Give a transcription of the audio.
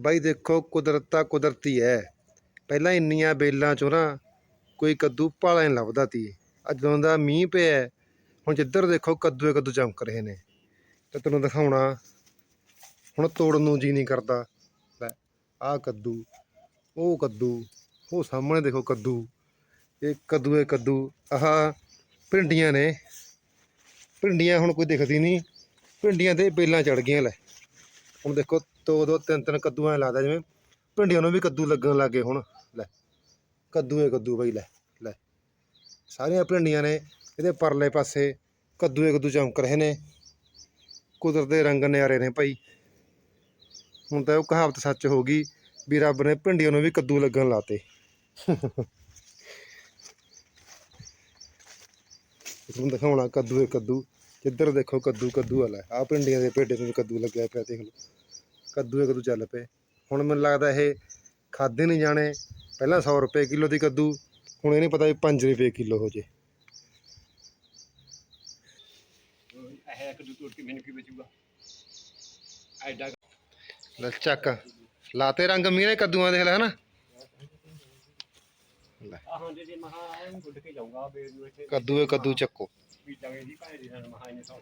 ਬਾਈ ਦੇਖੋ ਕੁਦਰਤ ਤਾਂ ਕੁਦਰਤੀ ਹੈ। ਪਹਿਲਾਂ ਇੰਨੀਆਂ ਬੇਲਾਂ ਚੋਂ ਨਾ ਕੋਈ ਕੱਦੂ ਭਾਲਾ ਨਹੀਂ ਲੱਭਦਾ ਤੀ। ਅੱਜ ਜਦੋਂ ਦਾ ਮੀਂਹ ਪਿਆ ਹੁਣ ਜਿੱਧਰ ਦੇਖੋ ਕੱਦੂ ਹੀ ਕੱਦੂ ਚਮਕ ਰਹੇ ਨੇ। ਤੇ ਤੈਨੂੰ ਦਿਖਾਉਣਾ, ਹੁਣ ਤੋੜਨ ਨੂੰ ਜੀ ਨਹੀਂ ਕਰਦਾ। ਲੈ ਆਹ ਕੱਦੂ, ਉਹ ਕੱਦੂ, ਉਹ ਸਾਹਮਣੇ ਦੇਖੋ ਕੱਦੂ। ਇਹ ਕੱਦੂ ਇਹ ਕੱਦੂ, ਆਹ, ਭਿੰਡੀਆਂ ਨੇ। ਭਿੰਡੀਆਂ ਹੁਣ ਕੋਈ ਦਿਖਦੀ ਨਹੀਂ ਭਿੰਡੀਆਂ ਤੇ ਬੇਲਾਂ ਚੜ ਗਈਆਂ, ਲੈ। ਹੁਣ ਦੇਖੋ ਦੋ ਦੋ ਤਿੰਨ ਤਿੰਨ ਕੱਦੂ ਐ ਲੱਗਦਾ ਜਿਵੇਂ ਭਿੰਡੀਆਂ ਨੂੰ ਵੀ ਕੱਦੂ ਲੱਗਣ ਲੱਗੇ ਹੁਣ। ਲੈ, ਕੱਦੂ ਏ ਕੱਦੂ ਬਈ, ਲੈ ਲੈ। ਸਾਰੀਆਂ ਭਿੰਡੀਆਂ ਨੇ ਇਹਦੇ ਪਰਲੇ ਪਾਸੇ ਕੱਦੂ ਏ ਕੱਦੂ ਚਮਕ ਰਹੇ ਨੇ। ਕੁਦਰਤ ਦੇ ਰੰਗ ਨਿਆਰੇ ਨੇ ਭਾਈ। ਹੁਣ ਤਾਂ ਉਹ ਕਹਾਵਤ ਸੱਚ ਹੋ ਗਈ ਵੀ ਰੱਬ ਨੇ ਭਿੰਡੀਆਂ ਨੂੰ ਵੀ ਕੱਦੂ ਲੱਗਣ ਲਾਤੇ। ਤੁਹਾਨੂੰ ਦਿਖਾਉਣਾ ਕੱਦੂ ਏ ਕੱਦੂ। ਕਿੱਧਰ ਦੇਖੋ ਕੱਦੂ ਕੱਦੂ ਵਾਲਾ ਆ ਭਿੰਡੀਆਂ ਦੇ ਪੇਡੇ ਨੂੰ ਵੀ ਕੱਦੂ ਲੱਗਿਆ ਪਿਆ ਦੇਖ ਲਓ। ਕੱਦੂ ਏ ਕੱਦੂ ਚੱਲ ਪਏ। ਹੁਣ ਮੈਨੂੰ ਲੱਗਦਾ ਇਹ ਖਾਦੇ ਨਹੀਂ ਜਾਣੇ। ਪਹਿਲਾਂ 100 ਰੁਪਏ ਕਿਲੋ ਦੀ ਕੱਦੂ ਹੁਣ ਇਹ ਨਹੀਂ ਪਤਾ ਵੀ 5 ਰੁਪਏ ਕਿਲੋ ਹੋ ਜੇ। ਇਹ ਇੱਕ ਦੂ ਤੋੜ ਕੇ ਮੈਨੂੰ ਕੀ ਬਚੂਗਾ ਐਡਾ ਲੈ ਚੱਕ। ਲਾਤੇ ਰੰਗ ਮੀਨੇ ਕੱਦੂਆਂ ਲੈ ਹਨਾ? ਆਹ ਦੇ ਮਹਾ ਐਨ ਗੁੱਡ ਕੇ ਜਾਊਗਾ ਬੇਰ ਨੂੰ ਇੱਥੇ। ਕੱਦੂ ਕੱਦੂ ਚੱਕੋ। ਬੀਜਾਂਗੇ ਜੀ ਭਾਏ ਦੀ ਨਾਲ ਮਹਾ ਇਹਨੇ ਸੌ